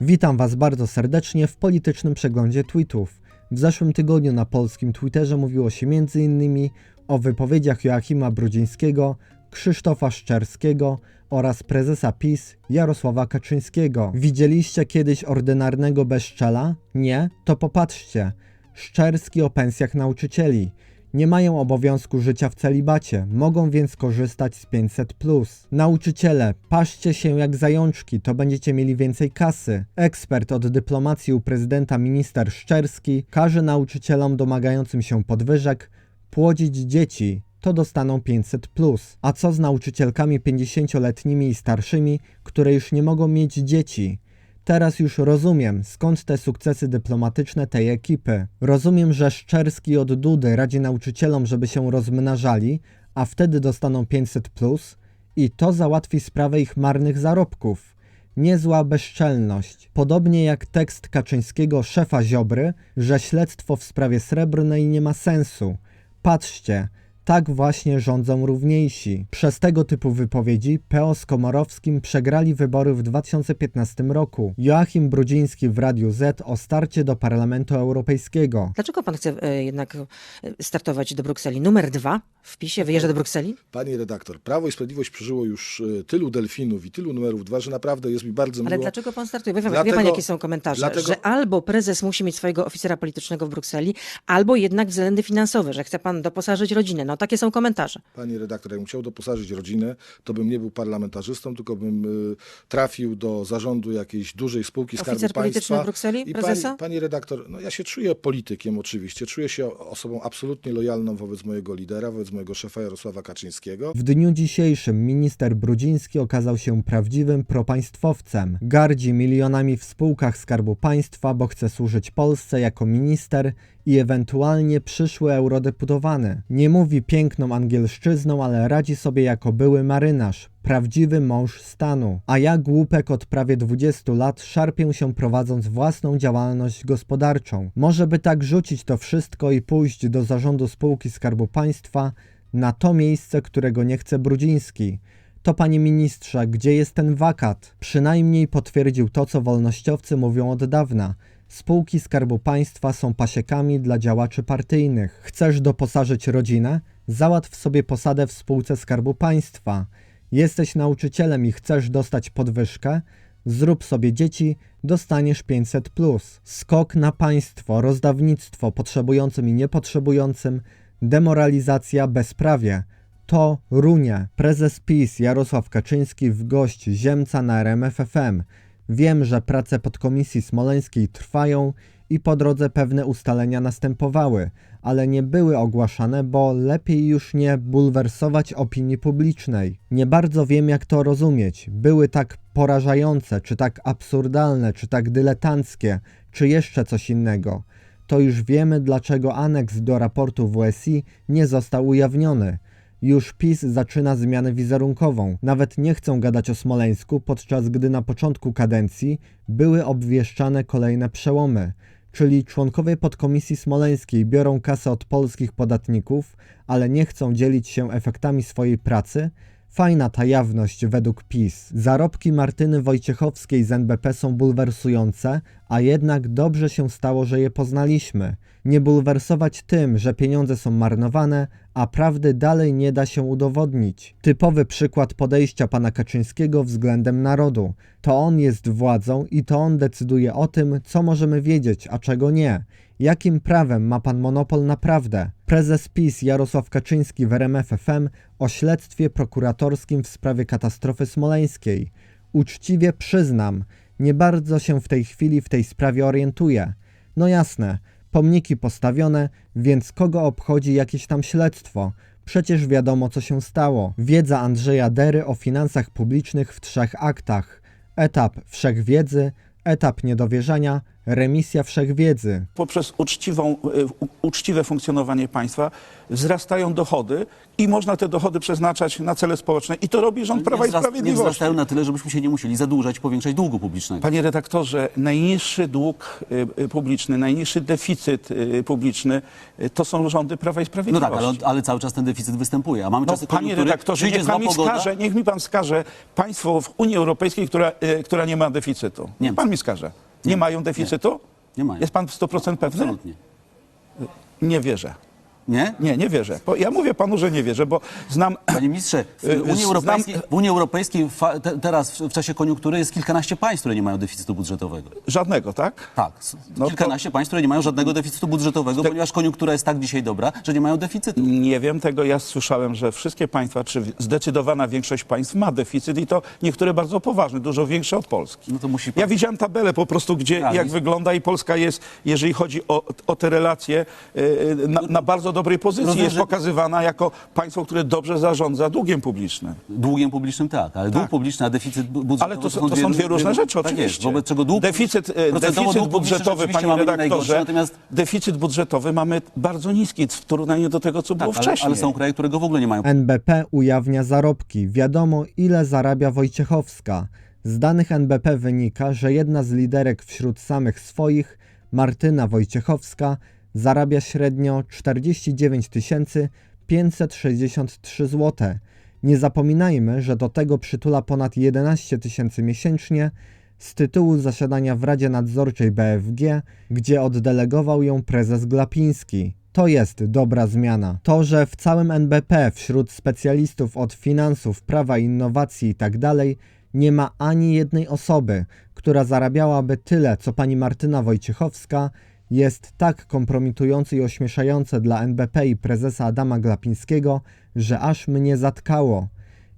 Witam Was bardzo serdecznie w politycznym przeglądzie tweetów. W zeszłym tygodniu na polskim Twitterze mówiło się m.in. o wypowiedziach Joachima Brudzińskiego, Krzysztofa Szczerskiego oraz prezesa PiS Jarosława Kaczyńskiego. Widzieliście kiedyś ordynarnego bezczela? Nie? To popatrzcie. Szczerski o pensjach nauczycieli. Nie mają obowiązku życia w celibacie, mogą więc korzystać z 500. Nauczyciele, paszcie się jak zajączki, to będziecie mieli więcej kasy. Ekspert od dyplomacji u prezydenta minister Szczerski każe nauczycielom domagającym się podwyżek płodzić dzieci, to dostaną 500. A co z nauczycielkami 50-letnimi i starszymi, które już nie mogą mieć dzieci? Teraz już rozumiem, skąd te sukcesy dyplomatyczne tej ekipy. Rozumiem, że Szczerski od Dudy radzi nauczycielom, żeby się rozmnażali, a wtedy dostaną 500 plus i to załatwi sprawę ich marnych zarobków. Niezła bezczelność. Podobnie jak tekst Kaczyńskiego szefa Ziobry, że śledztwo w sprawie srebrnej nie ma sensu. Patrzcie, tak właśnie rządzą równiejsi. Przez tego typu wypowiedzi PO z Komorowskim przegrali wybory w 2015 roku. Joachim Brudziński w Radiu Z o starcie do Parlamentu Europejskiego. Dlaczego pan chce e, jednak e, startować do Brukseli? Numer dwa w PiSie wyjeżdża do Brukseli? Pani redaktor, Prawo i Sprawiedliwość przeżyło już e, tylu delfinów i tylu numerów dwa, że naprawdę jest mi bardzo Ale miło. dlaczego pan startuje? Wie, pan- wie Dlatego- pan, jakie są komentarze? dlatego- Że albo prezes musi mieć swojego oficera politycznego w Brukseli, albo jednak względy finansowe, że chce pan doposażyć rodzinę. No takie są komentarze. Pani redaktor, jakbym chciał doposażyć rodzinę, to bym nie był parlamentarzystą, tylko bym y, trafił do zarządu jakiejś dużej spółki Oficer Skarbu polityczny Państwa. w Brukseli, I prezesa? Pani, pani redaktor, no ja się czuję politykiem oczywiście, czuję się osobą absolutnie lojalną wobec mojego lidera, wobec mojego szefa Jarosława Kaczyńskiego. W dniu dzisiejszym minister Brudziński okazał się prawdziwym propaństwowcem. Gardzi milionami w spółkach Skarbu Państwa, bo chce służyć Polsce jako minister i ewentualnie przyszły eurodeputowany. Nie mówi piękną angielszczyzną, ale radzi sobie jako były marynarz, prawdziwy mąż stanu. A ja głupek od prawie 20 lat szarpię się prowadząc własną działalność gospodarczą. Może by tak rzucić to wszystko i pójść do zarządu spółki Skarbu Państwa, na to miejsce, którego nie chce Brudziński. To panie ministrze, gdzie jest ten wakat? Przynajmniej potwierdził to, co wolnościowcy mówią od dawna. Spółki Skarbu Państwa są pasiekami dla działaczy partyjnych. Chcesz doposażyć rodzinę? Załatw sobie posadę w spółce Skarbu Państwa. Jesteś nauczycielem i chcesz dostać podwyżkę? Zrób sobie dzieci, dostaniesz 500. Skok na państwo, rozdawnictwo potrzebującym i niepotrzebującym, demoralizacja, bezprawie. To runie. Prezes PiS Jarosław Kaczyński w gość Ziemca na RMFFM. Wiem, że prace podkomisji smoleńskiej trwają i po drodze pewne ustalenia następowały, ale nie były ogłaszane, bo lepiej już nie bulwersować opinii publicznej. Nie bardzo wiem, jak to rozumieć. Były tak porażające, czy tak absurdalne, czy tak dyletanckie, czy jeszcze coś innego. To już wiemy, dlaczego aneks do raportu WSI nie został ujawniony. Już PiS zaczyna zmianę wizerunkową. Nawet nie chcą gadać o Smoleńsku, podczas gdy na początku kadencji były obwieszczane kolejne przełomy. Czyli członkowie podkomisji smoleńskiej biorą kasę od polskich podatników, ale nie chcą dzielić się efektami swojej pracy. Fajna ta jawność według PiS. Zarobki Martyny Wojciechowskiej z NBP są bulwersujące, a jednak dobrze się stało, że je poznaliśmy. Nie bulwersować tym, że pieniądze są marnowane, a prawdy dalej nie da się udowodnić. Typowy przykład podejścia pana Kaczyńskiego względem narodu. To on jest władzą i to on decyduje o tym, co możemy wiedzieć, a czego nie. Jakim prawem ma pan monopol na prawdę? Prezes PiS Jarosław Kaczyński w RMFFM o śledztwie prokuratorskim w sprawie katastrofy smoleńskiej. Uczciwie przyznam, nie bardzo się w tej chwili w tej sprawie orientuję. No jasne, pomniki postawione, więc kogo obchodzi jakieś tam śledztwo? Przecież wiadomo, co się stało. Wiedza Andrzeja Dery o finansach publicznych w trzech aktach. Etap wszechwiedzy, etap niedowierzania, remisja wszechwiedzy. poprzez uczciwą, e, uczciwe funkcjonowanie państwa wzrastają dochody i można te dochody przeznaczać na cele społeczne. I to robi rząd Prawa nie i wzrast- Nie Sprawiedliwości. wzrastają na tyle, żebyśmy się nie musieli zadłużać i powiększać długu publicznego. Panie redaktorze, najniższy dług y, y, publiczny, najniższy deficyt publiczny to są rządy Prawa i No Sprawiedliwości. tak, ale, ale cały czas ten deficyt występuje, a mamy No, czasy panie redaktorze, niech pan, mi wskaże, niech mi pan wskaże państwo w Unii Europejskiej, która, która nie ma deficytu. Niech Niemcy. pan mi wskaże. Nie mają deficytu? Nie mają. Jest pan w 100% pewny? Absolutnie. Nie wierzę. Nie? Nie, nie wierzę. Bo ja mówię panu, że nie wierzę, bo znam... Panie ministrze, w Y, Unii Europejskiej, w Unii Europejskiej te, teraz w, w czasie koniunktury jest kilkanaście państw, które nie mają deficytu budżetowego. Żadnego, tak? Tak, No to- kilkanaście państw, które nie mają żadnego deficytu budżetowego, ponieważ koniunktura jest tak dzisiaj dobra, że nie mają deficytu. Nie wiem tego. Ja słyszałem, że wszystkie państwa, czy zdecydowana większość państw ma deficyt i to niektóre bardzo poważny, dużo większy od Polski. No to musi pan... Ja widziałem tabelę po prostu, gdzie Tak, jak jest- wygląda i Polska jest, jeżeli chodzi o, o te relacje, yy, na, na bardzo dobrej pozycji. Rozumiem, jest że- pokazywana jako państwo, które dobrze zarządza długiem publicznym. Długiem publicznym tak, ale dług publiczny, a deficyt bu- budżetowy Ale to, są- to są dwie różne rzeczy, tak oczywiście. Jest, wobec czego dług, deficyt, e, deficyt dług budżetowy, panie redaktorze, natomiast deficyt budżetowy mamy bardzo niski w porównaniu do tego, co było tak, ale, wcześniej. ale są kraje, które go w ogóle nie mają. NBP ujawnia zarobki. Wiadomo, ile zarabia Wojciechowska. Z danych NBP wynika, że jedna z liderek wśród samych swoich, Martyna Wojciechowska, zarabia średnio 49 563 zł. Nie zapominajmy, że do tego przytula ponad 11 tysięcy miesięcznie z tytułu zasiadania w Radzie Nadzorczej BFG, gdzie oddelegował ją prezes Glapiński. To jest dobra zmiana. To, że w całym NBP wśród specjalistów od finansów, prawa, innowacji itd. nie ma ani jednej osoby, która zarabiałaby tyle, co pani Martyna Wojciechowska, jest tak kompromitujące i ośmieszające dla NBP i prezesa Adama Glapińskiego, że aż mnie zatkało.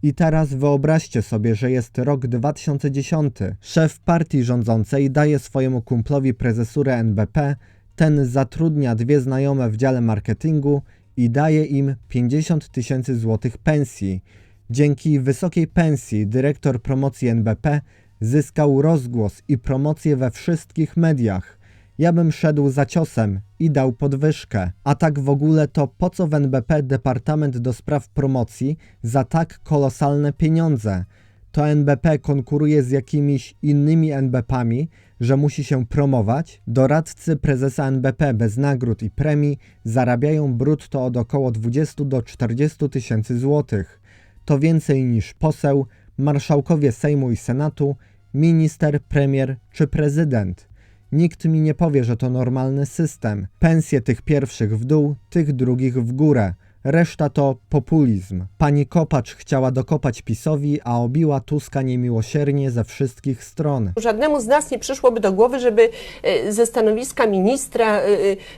I teraz wyobraźcie sobie, że jest rok 2010. Szef partii rządzącej daje swojemu kumplowi prezesurę NBP, ten zatrudnia dwie znajome w dziale marketingu i daje im 50 tysięcy złotych pensji. Dzięki wysokiej pensji dyrektor promocji NBP zyskał rozgłos i promocję we wszystkich mediach. Ja bym szedł za ciosem i dał podwyżkę. A tak w ogóle to po co w NBP Departament do Spraw Promocji za tak kolosalne pieniądze? To NBP konkuruje z jakimiś innymi NBP-ami, że musi się promować. Doradcy prezesa NBP bez nagród i premii zarabiają brutto od około 20 do 40 tysięcy złotych. To więcej niż poseł, marszałkowie Sejmu i Senatu, minister, premier czy prezydent. Nikt mi nie powie, że to normalny system. Pensje tych pierwszych w dół, tych drugich w górę. Reszta to populizm. Pani Kopacz chciała dokopać PiSowi, a obiła Tuska niemiłosiernie ze wszystkich stron. Żadnemu z nas nie przyszłoby do głowy, żeby e, ze stanowiska ministra e,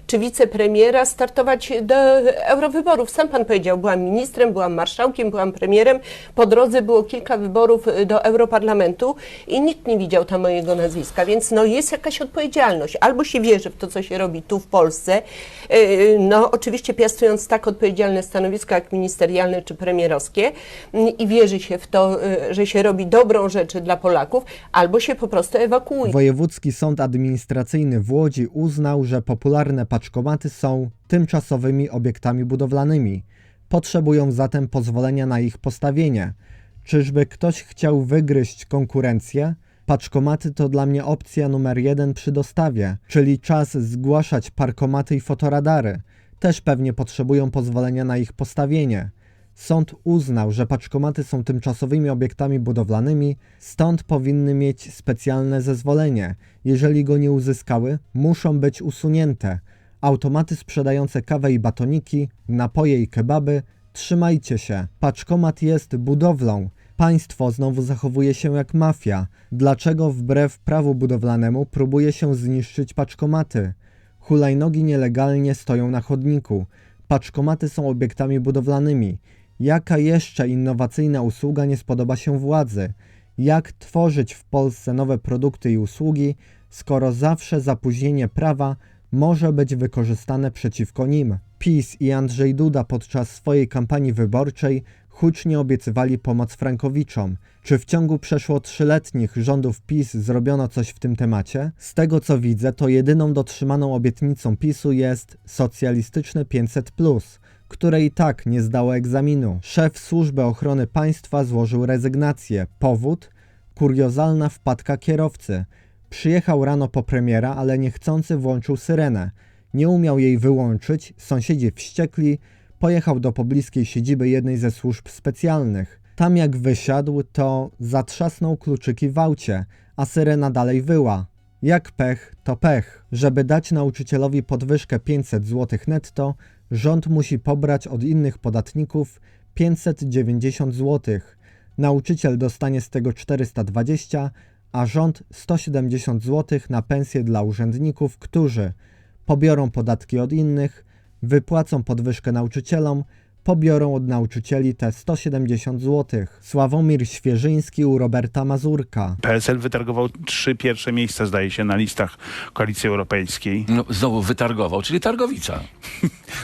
czy wicepremiera startować do eurowyborów. Sam pan powiedział, byłam ministrem, byłam marszałkiem, byłam premierem. Po drodze było kilka wyborów e, do Europarlamentu i nikt nie widział tam mojego nazwiska, więc no jest jakaś odpowiedzialność. Albo się wierzy w to, co się robi tu w Polsce, e, no oczywiście piastując tak odpowiedzialne stanowiska jak ministerialne czy premierowskie i wierzy się w to, e, że się robi dobrą rzecz dla Polaków, albo się po prostu ewakuuje. Wojewódzki Sąd Administracyjny w Łodzi uznał, że popularne paczkomaty są tymczasowymi obiektami budowlanymi. Potrzebują zatem pozwolenia na ich postawienie. Czyżby ktoś chciał wygryźć konkurencję? Paczkomaty to dla mnie opcja numer jeden przy dostawie, czyli czas zgłaszać parkomaty i fotoradary. Też pewnie potrzebują pozwolenia na ich postawienie. Sąd uznał, że paczkomaty są tymczasowymi obiektami budowlanymi, stąd powinny mieć specjalne zezwolenie. Jeżeli go nie uzyskały, muszą być usunięte. Automaty sprzedające kawę i batoniki, napoje i kebaby, trzymajcie się. Paczkomat jest budowlą. Państwo znowu zachowuje się jak mafia. Dlaczego wbrew prawu budowlanemu próbuje się zniszczyć paczkomaty? Hulajnogi nielegalnie stoją na chodniku. Paczkomaty są obiektami budowlanymi. Jaka jeszcze innowacyjna usługa nie spodoba się władzy? Jak tworzyć w Polsce nowe produkty i usługi, skoro zawsze zapóźnienie prawa może być wykorzystane przeciwko nim? PiS i Andrzej Duda podczas swojej kampanii wyborczej hucznie obiecywali pomoc frankowiczom. Czy w ciągu przeszło trzyletnich rządów PiS zrobiono coś w tym temacie? Z tego co widzę, to jedyną dotrzymaną obietnicą PiSu jest socjalistyczne 500, które i tak nie zdało egzaminu. Szef Służby Ochrony Państwa złożył rezygnację. Powód? Kuriozalna wpadka kierowcy. Przyjechał rano po premiera, ale niechcący włączył syrenę. Nie umiał jej wyłączyć, sąsiedzi wściekli, pojechał do pobliskiej siedziby jednej ze służb specjalnych. Tam jak wysiadł, to zatrzasnął kluczyki w aucie, a syrena dalej wyła. Jak pech, to pech. Żeby dać nauczycielowi podwyżkę 500 zł netto, rząd musi pobrać od innych podatników 590 zł. Nauczyciel dostanie z tego 420, a rząd 170 zł na pensję dla urzędników, którzy pobiorą podatki od innych, wypłacą podwyżkę nauczycielom, pobiorą od nauczycieli te 170 zł. Sławomir Świeżyński u Roberta Mazurka. PSL wytargował trzy pierwsze miejsca, zdaje się, na listach Koalicji Europejskiej. No, znowu wytargował, czyli targowica.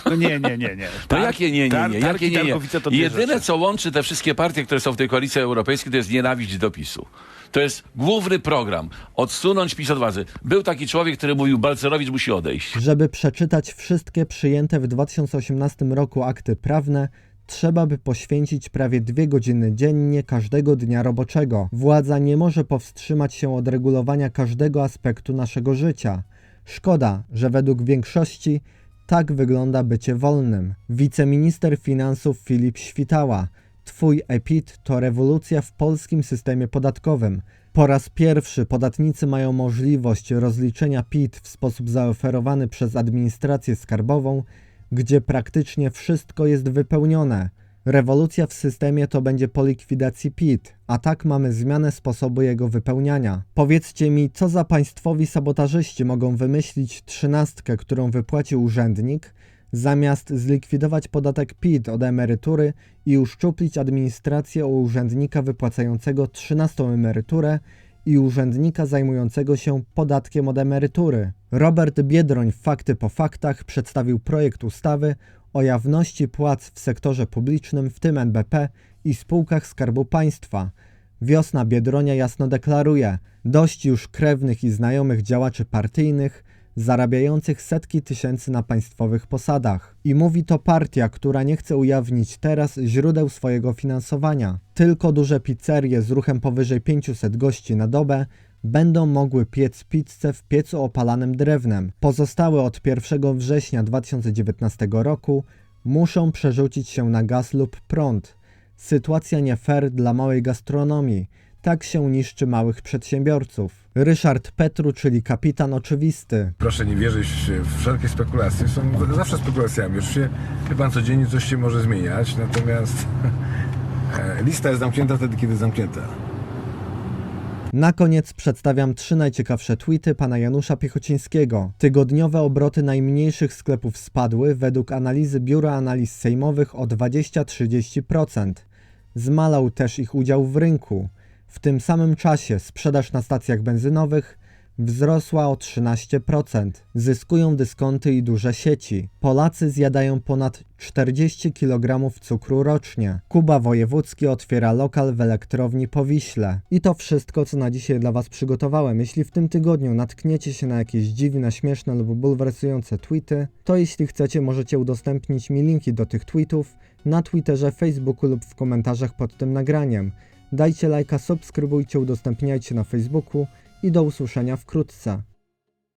No nie, nie, nie, nie. No jakie nie, nie, tar- nie, jakie nie, nie. Jedyne, co łączy te wszystkie partie, które są w tej koalicji europejskiej, to jest nienawiść do PiSu. To jest główny program. Odsunąć PiS od władzy. Był taki człowiek, który mówił, Balcerowicz musi odejść. Żeby przeczytać wszystkie przyjęte w 2018 roku akty prawne, trzeba by poświęcić prawie dwie godziny dziennie każdego dnia roboczego. Władza nie może powstrzymać się od regulowania każdego aspektu naszego życia. Szkoda, że według większości tak wygląda bycie wolnym. Wiceminister finansów Filip Świtała. Twój EPIT to rewolucja w polskim systemie podatkowym. Po raz pierwszy podatnicy mają możliwość rozliczenia PIT w sposób zaoferowany przez administrację skarbową, gdzie praktycznie wszystko jest wypełnione. Rewolucja w systemie to będzie po likwidacji PIT, a tak mamy zmianę sposobu jego wypełniania. Powiedzcie mi, co za państwowi sabotażyści mogą wymyślić trzynastkę, którą wypłacił urzędnik, zamiast zlikwidować podatek PIT od emerytury i uszczuplić administrację u urzędnika wypłacającego trzynastą emeryturę i urzędnika zajmującego się podatkiem od emerytury. Robert Biedroń w Fakty po faktach przedstawił projekt ustawy o jawności płac w sektorze publicznym, w tym NBP i spółkach Skarbu Państwa. Wiosna Biedronia jasno deklaruje: dość już krewnych i znajomych działaczy partyjnych, zarabiających setki tysięcy na państwowych posadach. I mówi to partia, która nie chce ujawnić teraz źródeł swojego finansowania. Tylko duże pizzerie z ruchem powyżej 500 gości na dobę będą mogły piec pizzę w piecu opalanym drewnem. Pozostałe od 1 września 2019 roku muszą przerzucić się na gaz lub prąd. Sytuacja nie fair dla małej gastronomii. Tak się niszczy małych przedsiębiorców. Ryszard Petru, czyli kapitan oczywisty. Proszę nie wierzyć w wszelkie spekulacje. Są zawsze spekulacjami. Oczywiście pan, codziennie coś się może zmieniać, natomiast e, lista jest zamknięta wtedy, kiedy jest zamknięta. Na koniec przedstawiam trzy najciekawsze tweety pana Janusza Piechocińskiego. Tygodniowe obroty najmniejszych sklepów spadły według analizy Biura Analiz Sejmowych o 20-30%. Zmalał też ich udział w rynku. W tym samym czasie sprzedaż na stacjach benzynowych wzrosła o 13%. Zyskują dyskonty i duże sieci. Polacy zjadają ponad 40 kg cukru rocznie. Kuba Wojewódzki otwiera lokal w elektrowni po Wiśle. I to wszystko, co na dzisiaj dla Was przygotowałem. Jeśli w tym tygodniu natkniecie się na jakieś dziwne, śmieszne lub bulwersujące tweety, to jeśli chcecie, możecie udostępnić mi linki do tych tweetów na Twitterze, Facebooku lub w komentarzach pod tym nagraniem. Dajcie lajka, subskrybujcie, udostępniajcie na Facebooku i do usłyszenia wkrótce.